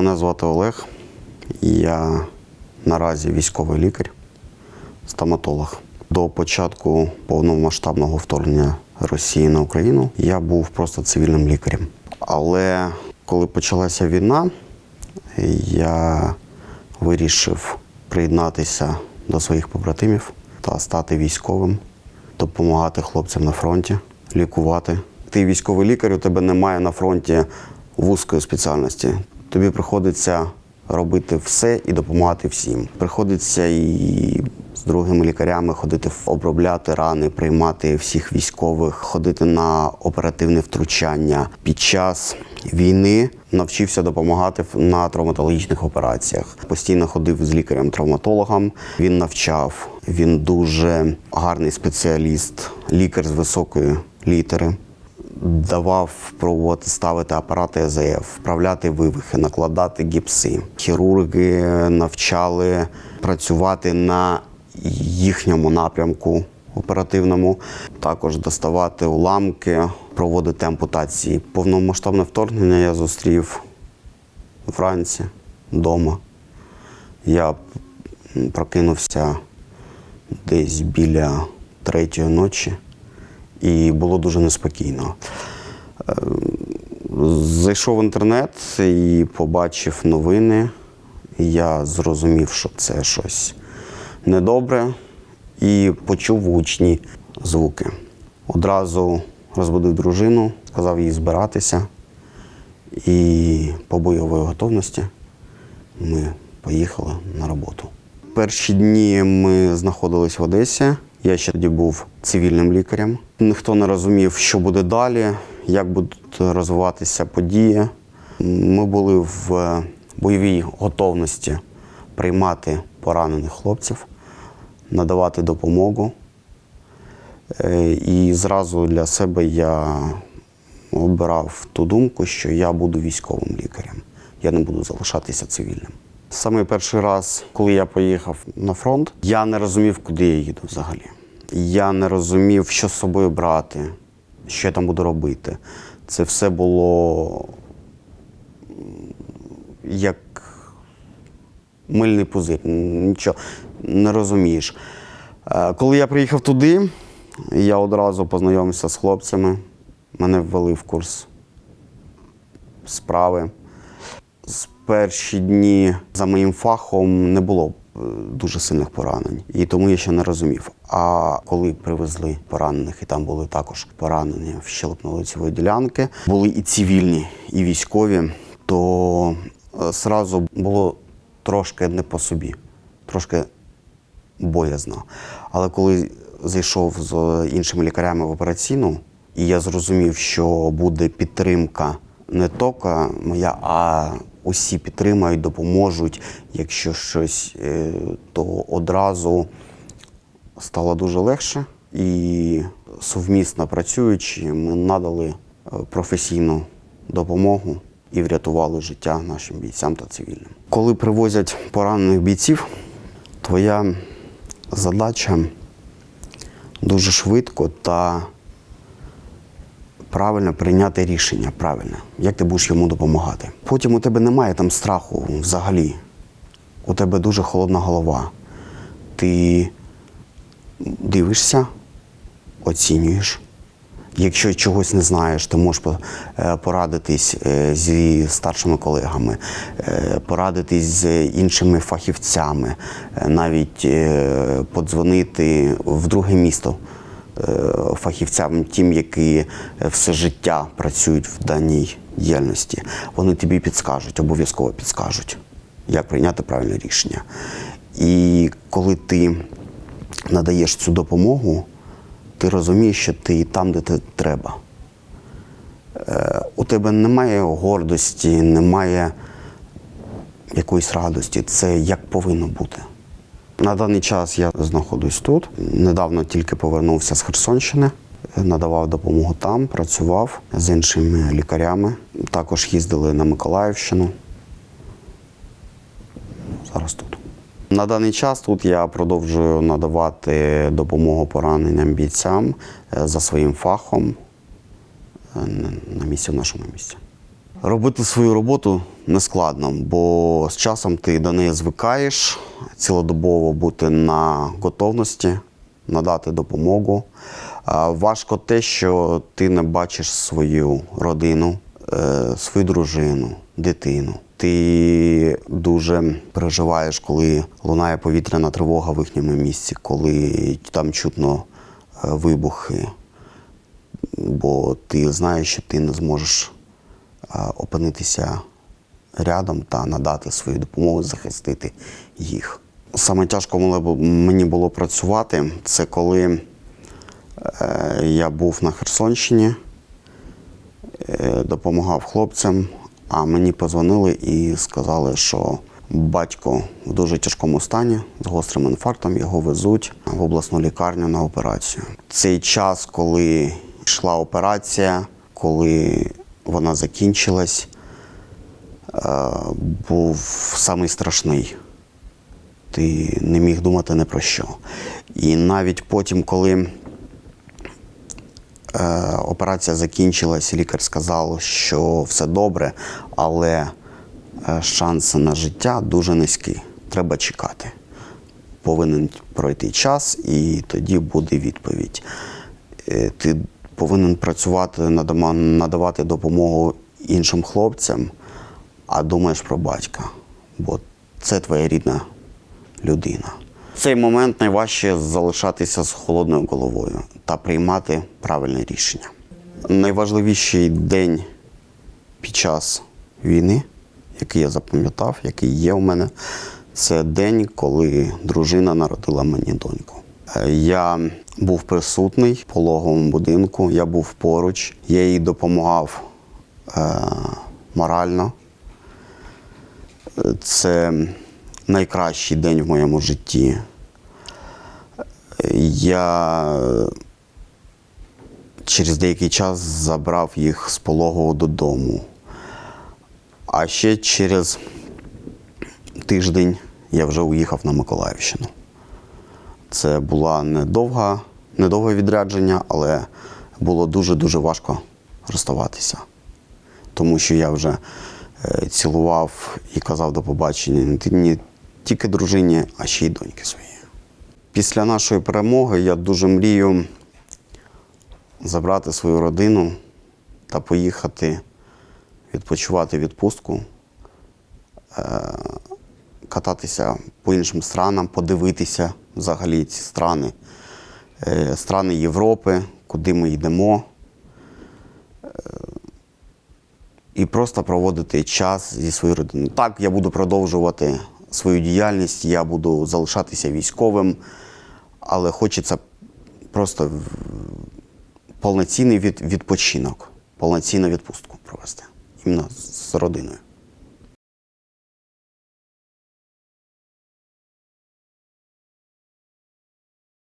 Мене звати Олег. Я наразі військовий лікар, стоматолог. До початку повномасштабного вторгнення Росії на Україну я був просто цивільним лікарем. Але коли почалася війна, я вирішив приєднатися до своїх побратимів та стати військовим, допомагати хлопцям на фронті, лікувати. Ти військовий лікар, у тебе немає на фронті вузької спеціальності. Тобі приходиться робити все і допомагати всім. Приходиться і з другими лікарями ходити обробляти рани, приймати всіх військових, ходити на оперативне втручання. Під час війни навчився допомагати на травматологічних операціях. Постійно ходив з лікарем-травматологом. Він навчав. Він дуже гарний спеціаліст, лікар з високої літери давав пробувати ставити апарати ЕЗФ, вправляти вивихи, накладати гіпси. Хірурги навчали працювати на їхньому напрямку оперативному, також доставати уламки, проводити ампутації. Повномасштабне вторгнення я зустрів вранці вдома. Я прокинувся десь біля третьої ночі і було дуже неспокійно. Е, Зайшов в інтернет і побачив новини. Я зрозумів, що це щось недобре, і почув гучні звуки. Одразу розбудив дружину, сказав їй збиратися. І по бойовій готовності ми поїхали на роботу. Перші дні ми знаходились в Одесі. Я ще тоді був цивільним лікарем. Ніхто не розумів, що буде далі, як будуть розвиватися події. Ми були в бойовій готовності приймати поранених хлопців, надавати допомогу. Е, І зразу для себе я обирав ту думку, що я буду військовим лікарем. Я не буду залишатися цивільним. Саме перший раз, коли я поїхав на фронт, я не розумів, куди я їду взагалі. Я не розумів, що з собою брати, що я там буду робити. Це все було як мильний пузир, нічого не розумієш. Е, Коли я приїхав туди, я одразу познайомився з хлопцями. Мене ввели в курс справи. Перші дні за моїм фахом не було е, дуже сильних поранень, і тому я ще не розумів. А коли привезли поранених, і там були також поранені в щелепно-лицевої ділянки, були і цивільні, і військові, то е, сразу було трошки не по собі, трошки боязно. Але коли зайшов з іншими лікарями в операційну, і я зрозумів, що буде підтримка не тільки моя, а усі підтримають, допоможуть. Якщо щось, е, то одразу стало дуже легше. І совмісно працюючи, ми надали е, професійну допомогу і врятували життя нашим бійцям та цивільним. Коли привозять поранених бійців, твоя задача дуже швидко та правильно прийняти рішення. Правильно, як ти будеш йому допомагати. Потім у тебе немає там страху взагалі. У тебе дуже холодна голова. Ти дивишся, оцінюєш. Якщо чогось не знаєш, ти можеш е, порадитись е, зі старшими колегами, е, порадитись з іншими фахівцями, навіть подзвонити в друге місто фахівцям, тим, які все життя працюють в даній діяльності. Вони тобі підскажуть, обов'язково підскажуть, як прийняти правильне рішення. І коли ти надаєш цю допомогу, ти розумієш, що ти там, де ти треба. Е, у тебе немає гордості, немає якоїсь радості. Це як повинно бути. На даний час я знаходжусь тут. Недавно тільки повернувся з Херсонщини, надавав допомогу там, працював з іншими лікарями. Також їздили на Миколаївщину. Зараз тут. На даний час тут я продовжую надавати допомогу пораненим бійцям е, за своїм фахом е, на- на місці в нашому місці. Робити свою роботу не складно, бо з часом ти до неї звикаєш, цілодобово бути на готовності, надати допомогу. Важко те, що ти не бачиш свою родину, е, свою дружину, дитину. Ти дуже переживаєш, коли лунає повітряна тривога в їхньому місці, коли там чутно е, вибухи, бо ти знаєш, що ти не зможеш опинитися рядом та надати свою допомогу, захистити їх. Саме тяжко мені бу- мені було працювати, це коли е, я був на Херсонщині, е, допомагав хлопцям, а мені позвонили і сказали, що батько в дуже тяжкому стані з гострим інфарктом, його везуть в обласну лікарню на операцію. Цей час, коли йшла операція, коли вона закінчилась, е, був самий страшний. Ти не міг думати ні про що. І навіть потім, коли е, операція закінчилась, лікар сказав, що все добре, але е, шанси на життя дуже низькі. Треба чекати. Повинен пройти час, і тоді буде відповідь. Ти повинен працювати, надавати допомогу іншим хлопцям, а думаєш про батька, бо це твоя рідна людина. В цей момент найважче залишатися з холодною головою та приймати правильне рішення. Найважливіший день під час війни, який я запам'ятав, який є у мене, це день, коли дружина народила мені доньку. Е, Я був присутній в пологовому будинку, я був поруч, я їй допомагав е, морально. Це найкращий день в моєму житті. Я через деякий час забрав їх з пологового додому. А ще через тиждень я вже уїхав на Миколаївщину. Це була недовга, недовге відрядження, але було дуже-дуже важко розставатися. Тому що я вже е, цілував і казав до побачення не тільки дружині, а ще й доньки своїй. Після нашої перемоги я дуже мрію забрати свою родину та поїхати відпочивати відпустку, е, кататися по іншим странам, подивитися взагалі ці страни, страни Європи, куди ми йдемо. Е, І просто проводити час зі своєю родиною. Так, я буду продовжувати свою діяльність, я буду залишатися військовим, але хочеться просто повноцінний від, відпочинок, повноцінну відпустку провести іменно з родиною.